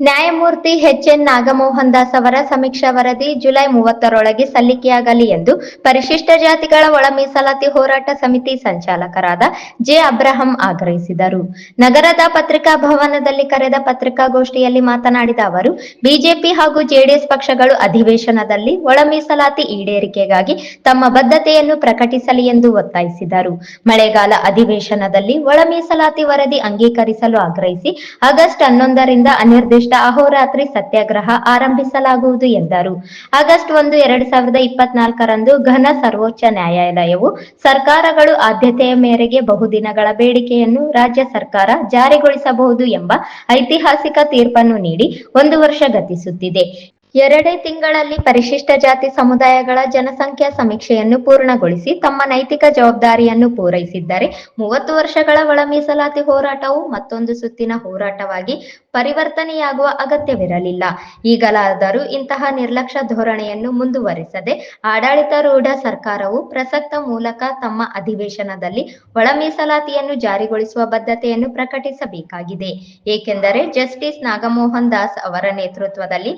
ನ್ಯಾಯಮೂರ್ತಿ H N Nagamohan Das ಅವರ ಸಮೀಕ್ಷಾ ವರದಿ ಜುಲೈ ಮೂವತ್ತರೊಳಗೆ ಸಲ್ಲಿಕೆಯಾಗಲಿ ಎಂದು ಪರಿಶಿಷ್ಟ ಜಾತಿಗಳ ಒಳ ಮೀಸಲಾತಿ ಹೋರಾಟ ಸಮಿತಿ ಸಂಚಾಲಕರಾದ ಜೆ ಅಬ್ರಹಂ ಆಗ್ರಹಿಸಿದರು. ನಗರದ ಪತ್ರಿಕಾ ಭವನದಲ್ಲಿ ಕರೆದ ಪತ್ರಿಕಾಗೋಷ್ಠಿಯಲ್ಲಿ ಮಾತನಾಡಿದ ಅವರು, ಬಿಜೆಪಿ ಹಾಗೂ ಜೆಡಿಎಸ್ ಪಕ್ಷಗಳು ಅಧಿವೇಶನದಲ್ಲಿ ಒಳ ಮೀಸಲಾತಿ ಈಡೇರಿಕೆಗಾಗಿ ತಮ್ಮ ಬದ್ಧತೆಯನ್ನು ಪ್ರಕಟಿಸಲಿ ಎಂದು ಒತ್ತಾಯಿಸಿದರು. ಮಳೆಗಾಲ ಅಧಿವೇಶನದಲ್ಲಿ ಒಳ ಮೀಸಲಾತಿ ವರದಿ ಅಂಗೀಕರಿಸಲು ಆಗ್ರಹಿಸಿ ಆಗಸ್ಟ್ ಹನ್ನೊಂದರಿಂದ ಅನಿರ್ದಿಷ್ಟ ಅಹೋರಾತ್ರಿ ಸತ್ಯಾಗ್ರಹ ಆರಂಭಿಸಲಾಗುವುದು ಎಂದರು. ಆಗಸ್ಟ್ ಒಂದು, ಎರಡ್ ಸಾವಿರದ ಇಪ್ಪತ್ನಾಲ್ಕರಂದು ಘನ ಸರ್ವೋಚ್ಚ ನ್ಯಾಯಾಲಯವು ಸರ್ಕಾರಗಳು ಆದ್ಯತೆಯ ಮೇರೆಗೆ ಬಹುದಿನಗಳ ಬೇಡಿಕೆಯನ್ನು ರಾಜ್ಯ ಸರ್ಕಾರ ಜಾರಿಗೊಳಿಸಬಹುದು ಎಂಬ ಐತಿಹಾಸಿಕ ತೀರ್ಪನ್ನು ನೀಡಿ ಒಂದು ವರ್ಷ ಗತಿಸುತ್ತಿದೆ. ಎರಡೇ ತಿಂಗಳಲ್ಲಿ ಪರಿಶಿಷ್ಟ ಜಾತಿ ಸಮುದಾಯಗಳ ಜನಸಂಖ್ಯಾ ಸಮೀಕ್ಷೆಯನ್ನು ಪೂರ್ಣಗೊಳಿಸಿ ತಮ್ಮ ನೈತಿಕ ಜವಾಬ್ದಾರಿಯನ್ನು ಪೂರೈಸಿದ್ದಾರೆ ಮೂವತ್ತು ವರ್ಷಗಳ ಒಳ ಮೀಸಲಾತಿ ಹೋರಾಟವು ಮತ್ತೊಂದು ಸುತ್ತಿನ ಹೋರಾಟವಾಗಿ ಪರಿವರ್ತನೆಯಾಗುವ ಅಗತ್ಯವಿರಲಿಲ್ಲ. ಈಗಲಾದರೂ ಇಂತಹ ನಿರ್ಲಕ್ಷ್ಯ ಧೋರಣೆಯನ್ನು ಮುಂದುವರಿಸದೆ ಆಡಳಿತಾರೂಢ ಸರ್ಕಾರವು ಪ್ರಸಕ್ತ ಮೂಲಕ ತಮ್ಮ ಅಧಿವೇಶನದಲ್ಲಿ ಒಳ ಮೀಸಲಾತಿಯನ್ನು ಜಾರಿಗೊಳಿಸುವ ಬದ್ಧತೆಯನ್ನು ಪ್ರಕಟಿಸಬೇಕಾಗಿದೆ. ಏಕೆಂದರೆ ಜಸ್ಟಿಸ್ ನಾಗಮೋಹನ್ ದಾಸ್ ಅವರ ನೇತೃತ್ವದಲ್ಲಿ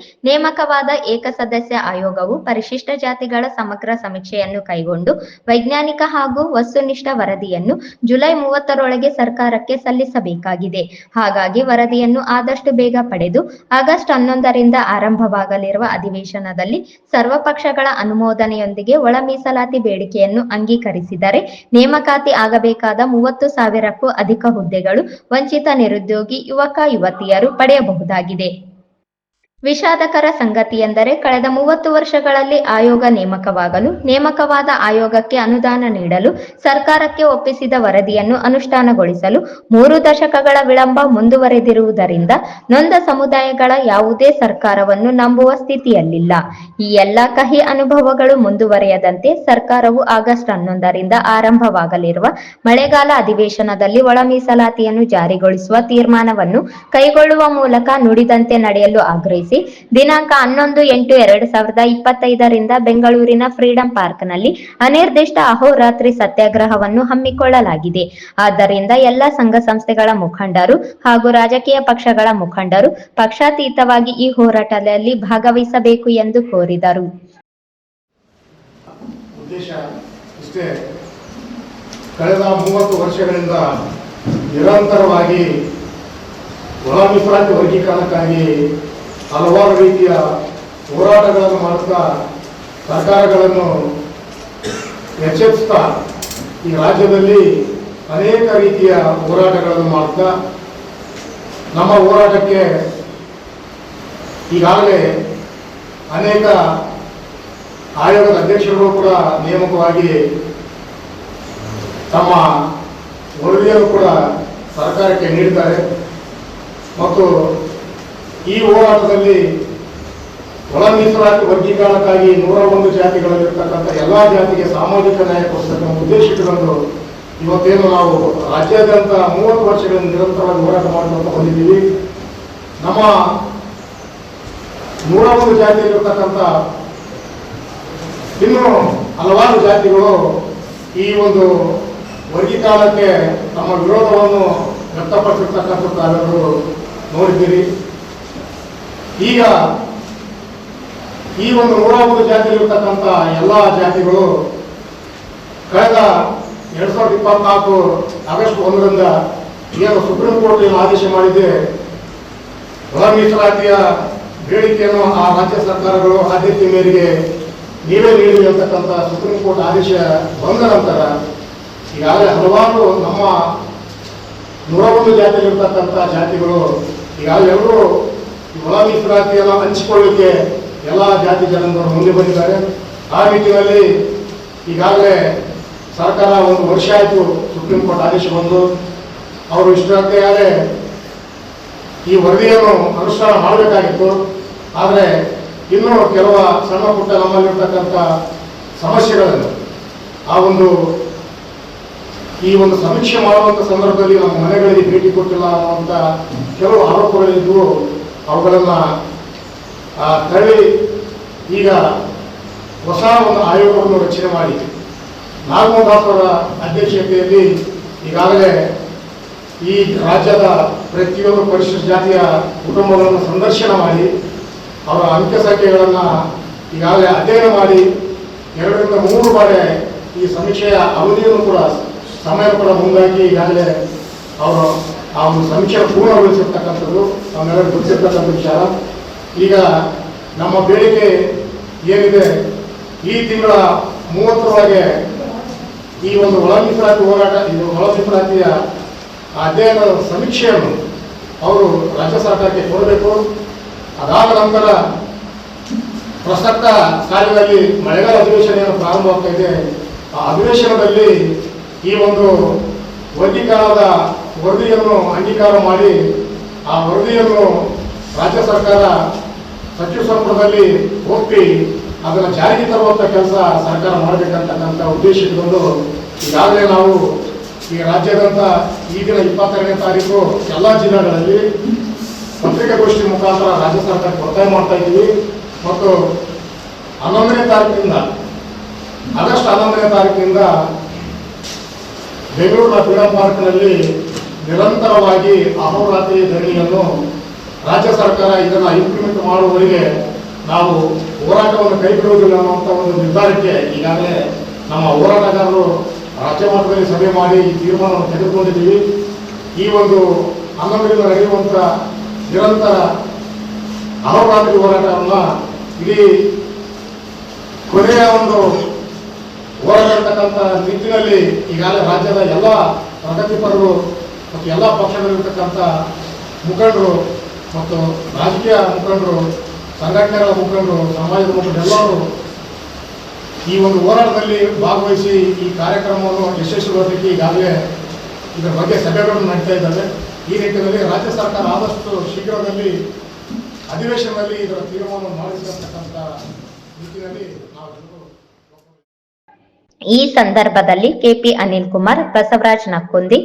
ನೇಮಕವಾದ ಏಕಸದಸ್ಯ ಆಯೋಗವು ಪರಿಶಿಷ್ಟ ಜಾತಿಗಳ ಸಮಗ್ರ ಸಮೀಕ್ಷೆಯನ್ನು ಕೈಗೊಂಡು ವೈಜ್ಞಾನಿಕ ಹಾಗೂ ವಸ್ತುನಿಷ್ಠ ವರದಿಯನ್ನು ಜುಲೈ ಮೂವತ್ತರೊಳಗೆ ಸರ್ಕಾರಕ್ಕೆ ಸಲ್ಲಿಸಬೇಕಾಗಿದೆ. ಹಾಗಾಗಿ ವರದಿಯನ್ನು ಆದಷ್ಟು ಬೇಗ ಪಡೆದು ಆಗಸ್ಟ್ ಹನ್ನೊಂದರಿಂದ ಆರಂಭವಾಗಲಿರುವ ಅಧಿವೇಶನದಲ್ಲಿ ಸರ್ವಪಕ್ಷಗಳ ಅನುಮೋದನೆಯೊಂದಿಗೆ ಒಳ ಮೀಸಲಾತಿ ಬೇಡಿಕೆಯನ್ನು ಅಂಗೀಕರಿಸಿದರೆ ನೇಮಕಾತಿ ಆಗಬೇಕಾದ ಮೂವತ್ತು ಸಾವಿರಕ್ಕೂ ಅಧಿಕ ಹುದ್ದೆಗಳು ವಂಚಿತ ನಿರುದ್ಯೋಗಿ, ಯುವಕ, ಯುವತಿಯರು ಪಡೆಯಬಹುದಾಗಿದೆ. ವಿಷಾದಕರ ಸಂಗತಿಯೆಂದರೆ ಕಳೆದ ಮೂವತ್ತು ವರ್ಷಗಳಲ್ಲಿ ಆಯೋಗ ನೇಮಕವಾಗಲು, ನೇಮಕವಾದ ಆಯೋಗಕ್ಕೆ ಅನುದಾನ ನೀಡಲು, ಸರ್ಕಾರಕ್ಕೆ ಒಪ್ಪಿಸಿದ ವರದಿಯನ್ನು ಅನುಷ್ಠಾನಗೊಳಿಸಲು ಮೂರು ದಶಕಗಳ ವಿಳಂಬ ಮುಂದುವರೆದಿರುವುದರಿಂದ ನೊಂದ ಸಮುದಾಯಗಳ ಯಾವುದೇ ಸರ್ಕಾರವನ್ನು ನಂಬುವ ಸ್ಥಿತಿಯಲ್ಲಿಲ್ಲ. ಈ ಎಲ್ಲ ಕಹಿ ಅನುಭವಗಳು ಮುಂದುವರೆಯದಂತೆ ಸರ್ಕಾರವು ಆಗಸ್ಟ್ ಹನ್ನೊಂದರಿಂದ ಆರಂಭವಾಗಲಿರುವ ಮಳೆಗಾಲ ಅಧಿವೇಶನದಲ್ಲಿ ಒಳ ಮೀಸಲಾತಿಯನ್ನು ಜಾರಿಗೊಳಿಸುವ ತೀರ್ಮಾನವನ್ನು ಕೈಗೊಳ್ಳುವ ಮೂಲಕ ನುಡಿದಂತೆ ನಡೆಯಲು ಆಗ್ರಹಿಸಿ ದಿನಾಂಕ ಹನ್ನೊಂದು ಎಂಟು ಎರಡು ಸಾವಿರದ ಇಪ್ಪತ್ತೈದರಿಂದ ಬೆಂಗಳೂರಿನ ಫ್ರೀಡಂ ಪಾರ್ಕ್ನಲ್ಲಿ ಅನಿರ್ದಿಷ್ಟ ಅಹೋರಾತ್ರಿ ಸತ್ಯಾಗ್ರಹವನ್ನು ಹಮ್ಮಿಕೊಳ್ಳಲಾಗಿದೆ. ಆದ್ದರಿಂದ ಎಲ್ಲ ಸಂಘ ಸಂಸ್ಥೆಗಳ ಮುಖಂಡರು ಹಾಗೂ ರಾಜಕೀಯ ಪಕ್ಷಗಳ ಮುಖಂಡರು ಪಕ್ಷಾತೀತವಾಗಿ ಈ ಹೋರಾಟದಲ್ಲಿ ಭಾಗವಹಿಸಬೇಕು ಎಂದು ಕೋರಿದರು. ಕಳೆದ ಮೂವತ್ತು ವರ್ಷಗಳಿಂದ ನಿರಂತರವಾಗಿ ಒಳ ವರ್ಗೀಕರಣಕ್ಕಾಗಿ ಹಲವಾರು ರೀತಿಯ ಹೋರಾಟಗಳನ್ನು ಮಾಡುತ್ತಾ ಸರ್ಕಾರಗಳನ್ನು ಎಚ್ಚರಿಸ್ತಾ ಈ ರಾಜ್ಯದಲ್ಲಿ ಅನೇಕ ರೀತಿಯ ಹೋರಾಟಗಳನ್ನು ಮಾಡುತ್ತಾ ನಮ್ಮ ಹೋರಾಟಕ್ಕೆ ಈಗಾಗಲೇ ಅನೇಕ ಆಯೋಗದ ಅಧ್ಯಕ್ಷರು ಕೂಡ ನೇಮಕವಾಗಿ ತಮ್ಮ ವರದಿಯನ್ನು ಕೂಡ ಸರ್ಕಾರಕ್ಕೆ ನೀಡಿದ್ದಾರೆ. ಮತ್ತು ಈ ಹೋರಾಟದಲ್ಲಿ ಒಳ ಮೀಸಲಾತಿ ವರ್ಗೀಕರಣಕ್ಕಾಗಿ ನೂರ ಒಂದು ಜಾತಿಗಳಲ್ಲಿರ್ತಕ್ಕಂಥ ಎಲ್ಲ ಜಾತಿಗೆ ಸಾಮಾಜಿಕ ನ್ಯಾಯ ಕೊಡಿಸ್ತಕ್ಕಂಥ ಉದ್ದೇಶ ಇವತ್ತೇನು ನಾವು ರಾಜ್ಯಾದ್ಯಂತ ಮೂವತ್ತು ವರ್ಷಗಳಿಂದ ನಿರಂತರವಾಗಿ ಹೋರಾಟ ಮಾಡುವಂತ ಬಂದಿದ್ದೀವಿ. ನಮ್ಮ ನೂರ ಒಂದು ಜಾತಿಯಲ್ಲಿರ್ತಕ್ಕಂಥ ಇನ್ನು ಹಲವಾರು ಜಾತಿಗಳು ಈ ಒಂದು ವರ್ಗೀಕರಣಕ್ಕೆ ತಮ್ಮ ವಿರೋಧವನ್ನು ವ್ಯಕ್ತಪಡಿಸಿರ್ತಕ್ಕಂಥ ತಾವೆಲ್ಲರೂ ನೋಡಿದ್ದೀರಿ. ಈಗ ಈ ಒಂದು ನೂರ ಒಂದು ಜಾತಿಯಲ್ಲಿರ್ತಕ್ಕಂಥ ಎಲ್ಲ ಜಾತಿಗಳು ಕಳೆದ ಎರಡ್ ಸಾವಿರದ ಇಪ್ಪತ್ನಾಲ್ಕು ಆಗಸ್ಟ್ ಒಂದರಿಂದ ಏನು ಸುಪ್ರೀಂ ಕೋರ್ಟ್ ಏನು ಆದೇಶ ಮಾಡಿದೆ ಒಳ ಮೀಸಲಾತಿಯ ಬೇಡಿಕೆಯನ್ನು ಆ ರಾಜ್ಯ ಸರ್ಕಾರಗಳು ಆದ್ಯತೆ ಮೇರೆಗೆ ನೀವೇ ನೀಡಿ ಅಂತಕ್ಕಂಥ ಸುಪ್ರೀಂ ಕೋರ್ಟ್ ಆದೇಶ ಬಂದ ನಂತರ ಈಗಾಗಲೇ ಹಲವಾರು ನಮ್ಮ ನೂರ ಒಂದು ಜಾತಿಯಲ್ಲಿರ್ತಕ್ಕಂಥ ಜಾತಿಗಳು ಈಗಾಗಲೇ ಎಲ್ಲರೂ ಈ ಮೀಸಲಾತಿ ಎಲ್ಲ ಹಂಚಿಕೊಳ್ಳಿಕ್ಕೆ ಎಲ್ಲ ಜಾತಿ ಜನಾಂಗರು ಮುಂದೆ ಬಂದಿದ್ದಾರೆ. ಆ ನಿಟ್ಟಿನಲ್ಲಿ ಈಗಾಗಲೇ ಸರ್ಕಾರ ಒಂದು ವರ್ಷ ಆಯಿತು ಸುಪ್ರೀಂ ಕೋರ್ಟ್ ಆದೇಶ ಬಂದು. ಅವರು ಇಷ್ಟೇ ಈ ವರದಿಯನ್ನು ಅನುಷ್ಠಾನ ಮಾಡಬೇಕಾಗಿತ್ತು. ಆದರೆ ಇನ್ನೂ ಕೆಲವು ಸಣ್ಣ ಪುಟ್ಟ ನಮ್ಮಲ್ಲಿರ್ತಕ್ಕಂಥ ಸಮಸ್ಯೆಗಳನ್ನು ಆ ಒಂದು ಈ ಒಂದು ಸಮೀಕ್ಷೆ ಮಾಡುವಂಥ ಸಂದರ್ಭದಲ್ಲಿ ನಮ್ಮ ಮನೆಗಳಿಗೆ ಭೇಟಿ ಕೊಟ್ಟಿಲ್ಲ ಅನ್ನುವಂಥ ಕೆಲವು ಆರೋಪಗಳಿದ್ದು ಅವುಗಳನ್ನ ತಳ್ಳಿ ಈಗ ಹೊಸ ಒಂದು ಆಯೋಗವನ್ನು ರಚನೆ ಮಾಡಿ. ನಾಗಮೋಹನ್ ಅಧ್ಯಕ್ಷತೆಯಲ್ಲಿ ಈಗಾಗಲೇ ಈ ರಾಜ್ಯದ ಪ್ರತಿಯೊಂದು ಪರಿಶಿಷ್ಟ ಜಾತಿಯ ಕುಟುಂಬಗಳನ್ನು ಸಂದರ್ಶನ ಮಾಡಿ, ಅವರ ಅಂತ್ಯ ಸಂಖ್ಯೆಗಳನ್ನು ಈಗಾಗಲೇ ಅಧ್ಯಯನ ಮಾಡಿ, ಎರಡರಿಂದ ಮೂರು ಬಾರಿ ಈ ಸಮೀಕ್ಷೆಯ ಅವಧಿಯನ್ನು ಕೂಡ ಸಮಯ ಕೂಡ ಮುಂದಾಗಿ ಈಗಾಗಲೇ ಅವರು ಆ ಒಂದು ಸಮೀಕ್ಷೆ ಪೂರ್ಣಗೊಳಿಸಿರ್ತಕ್ಕಂಥದ್ದು ನಮ್ಮೆಲ್ಲರೂ ಗೊತ್ತಿರ್ತಕ್ಕಂಥ ವಿಚಾರ. ಈಗ ನಮ್ಮ ಬೇಡಿಕೆ ಏನಿದೆ, ಈ ತಿಂಗಳ ಮೂವತ್ತರೊಳಗೆ ಈ ಒಂದು ಒಳ ಮೀಸಲಾತಿ ಹೋರಾಟ ಇದು ಒಳ ಮೀಸಲಾತಿಯ ಅಧ್ಯಯನದ ಸಮೀಕ್ಷೆಯನ್ನು ಅವರು ರಾಜ್ಯ ಸರ್ಕಾರಕ್ಕೆ ಕೊಡಬೇಕು. ಅದಾದ ನಂತರ ಪ್ರಸಕ್ತ ಸಾಲಿನಲ್ಲಿ ಮಳೆಗಾಲ ಅಧಿವೇಶನ ಏನು ಪ್ರಾರಂಭವಾಗ್ತಾ ಇದೆ. ಆ ಅಧಿವೇಶನದಲ್ಲಿ ಈ ಒಂದು ವರ್ಗೀಕರಣದ ವರದಿಯನ್ನು ಅಂಗೀಕಾರ ಮಾಡಿ ಆ ವರದಿಯನ್ನು ರಾಜ್ಯ ಸರ್ಕಾರ ಸಚಿವ ಸಂಪುಟದಲ್ಲಿ ಒಪ್ಪಿ ಅದನ್ನು ಜಾರಿಗೆ ತರುವಂಥ ಕೆಲಸ ಸರ್ಕಾರ ಮಾಡಬೇಕಂತಕ್ಕಂಥ ಉದ್ದೇಶ ಇಟ್ಕೊಂಡು ಈಗಾಗಲೇ ನಾವು ಈ ರಾಜ್ಯಾದ್ಯಂತ ಈ ದಿನ ಇಪ್ಪತ್ತೆರಡನೇ ತಾರೀಕು ಎಲ್ಲ ಜಿಲ್ಲೆಗಳಲ್ಲಿ ಪತ್ರಿಕಾಗೋಷ್ಠಿ ಮುಖಾಂತರ ರಾಜ್ಯ ಸರ್ಕಾರಕ್ಕೆ ಒತ್ತಾಯ ಮಾಡ್ತಾ ಇದ್ದೀವಿ. ಮತ್ತು ಹನ್ನೊಂದನೇ ತಾರೀಕಿನಿಂದ, ಆಗಸ್ಟ್ ಹನ್ನೊಂದನೇ ತಾರೀಕಿನಿಂದ ಬೆಂಗಳೂರಿನ ಫ್ರೀಡಂ ಪಾರ್ಕ್ನಲ್ಲಿ ನಿರಂತರವಾಗಿ ಅಹೋರಾತ್ರಿ ಧರಣಿಯನ್ನು ರಾಜ್ಯ ಸರ್ಕಾರ ಇದನ್ನು ಇಂಪ್ಲಿಮೆಂಟ್ ಮಾಡುವವರಿಗೆ ನಾವು ಹೋರಾಟವನ್ನು ಕೈಬಿಡುವುದಿಲ್ಲ ಅನ್ನುವಂಥ ಒಂದು ನಿರ್ಧಾರಕ್ಕೆ ಈಗಾಗಲೇ ನಮ್ಮ ಹೋರಾಟಗಾರರು ರಾಜ್ಯ ಮಟ್ಟದಲ್ಲಿ ಸಭೆ ಮಾಡಿ ಈ ತೀರ್ಮಾನವನ್ನು ತೆಗೆದುಕೊಂಡಿದ್ದೀವಿ. ಈ ಒಂದು ಹನ್ನೊಂದರಿಂದ ನಡೆಯುವಂಥ ನಿರಂತರ ಅಹೋರಾತ್ರಿ ಹೋರಾಟವನ್ನು ಇಡೀ ಕೊನೆಯ ಒಂದು ಹೋರಾಡತಕ್ಕಂಥ ನಿಟ್ಟಿನಲ್ಲಿ ಈಗಾಗಲೇ ರಾಜ್ಯದ ಎಲ್ಲ ಪ್ರಗತಿಪರರು ಮತ್ತು ಎಲ್ಲ ಪಕ್ಷದಲ್ಲಿರ್ತಕ್ಕಂಥ ಮುಖಂಡರು ಮತ್ತು ರಾಜಕೀಯ ಮುಖಂಡರು, ಸಂಘಟನೆಗಳ ಮುಖಂಡರು, ಸಮಾಜದ ಮುಖಂಡರು ಎಲ್ಲರೂ ಈ ಒಂದು ಹೋರಾಟದಲ್ಲಿ ಭಾಗವಹಿಸಿ ಈ ಕಾರ್ಯಕ್ರಮವನ್ನು ಯಶಸ್ವಿಗೊಳಿಸಲಿಕ್ಕೆ ಈಗಾಗಲೇ ಇದರ ಬಗ್ಗೆ ಸಭೆಗಳನ್ನು ನಡೀತಾ ಇದ್ದಾವೆ. ಈ ನಿಟ್ಟಿನಲ್ಲಿ ರಾಜ್ಯ ಸರ್ಕಾರ ಆದಷ್ಟು ಶೀಘ್ರದಲ್ಲಿ ಅಧಿವೇಶನದಲ್ಲಿ ಇದರ ತೀರ್ಮಾನವನ್ನು ಮಾಡಿಸಿರತಕ್ಕಂಥ ನಿಟ್ಟಿನಲ್ಲಿ ಈ ಸಂದರ್ಭದಲ್ಲಿ ಕೆಪಿ ಅನಿಲ್ ಕುಮಾರ್ ಬಸವರಾಜ್ ನಕ್ಕುಂದಿ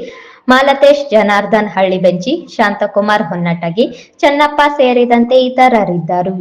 ಮಾಲತೇಶ್ ಜನಾರ್ದನ್ ಹಳ್ಳಿಬೆಂಚಿ ಶಾಂತಕುಮಾರ್ ಹೊನ್ನಟಗಿ ಚನ್ನಪ್ಪ ಸೇರಿದಂತೆ ಇತರರಿದ್ದರು.